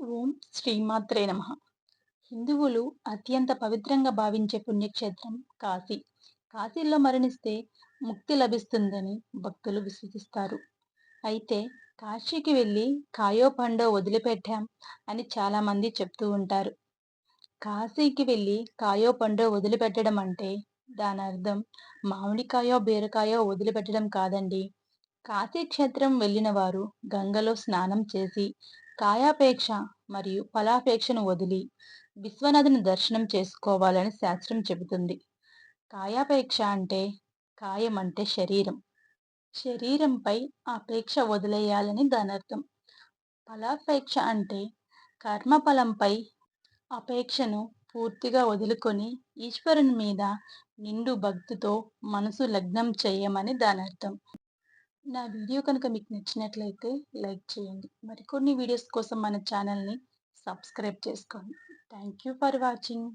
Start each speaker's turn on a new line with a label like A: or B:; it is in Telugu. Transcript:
A: ఓం శ్రీమాత్రే నమ. హిందువులు అత్యంత పవిత్రంగా భావించే పుణ్యక్షేత్రం కాశీ. కాశీలో మరణిస్తే ముక్తి లభిస్తుందని భక్తులు విశ్వసిస్తారు. అయితే కాశీకి వెళ్ళి కాయో పండో వదిలిపెట్టాం అని చాలామంది చెప్తూ ఉంటారు. కాశీకి వెళ్ళి కాయో పండో వదిలిపెట్టడం అంటే దాని అర్థం మామిడికాయో బీరకాయో వదిలిపెట్టడం కాదండి. కాశీ క్షేత్రం వెళ్ళిన వారు గంగలో స్నానం చేసి కాయాపేక్ష మరియు ఫలాపేక్షను వదిలి విశ్వనదిని దర్శనం చేసుకోవాలని శాస్త్రం చెబుతుంది. కాయాపేక్ష అంటే కాయం అంటే శరీరం. శరీరంపై ఆపేక్ష వదిలేయాలని దాని అర్థం ఫలాపేక్ష అంటే కర్మఫలంపై అపేక్షను పూర్తిగా వదులుకొని ఈశ్వరుని మీద నిండు భక్తితో మనసు లగ్నం చేయమని దాని అర్థం నా వీడియో కనుక మీకు నచ్చినట్లయితే లైక్ చేయండి. మరికొన్ని వీడియోస్ కోసం మన ఛానల్ని సబ్స్క్రైబ్ చేసుకోండి. Thank you for watching.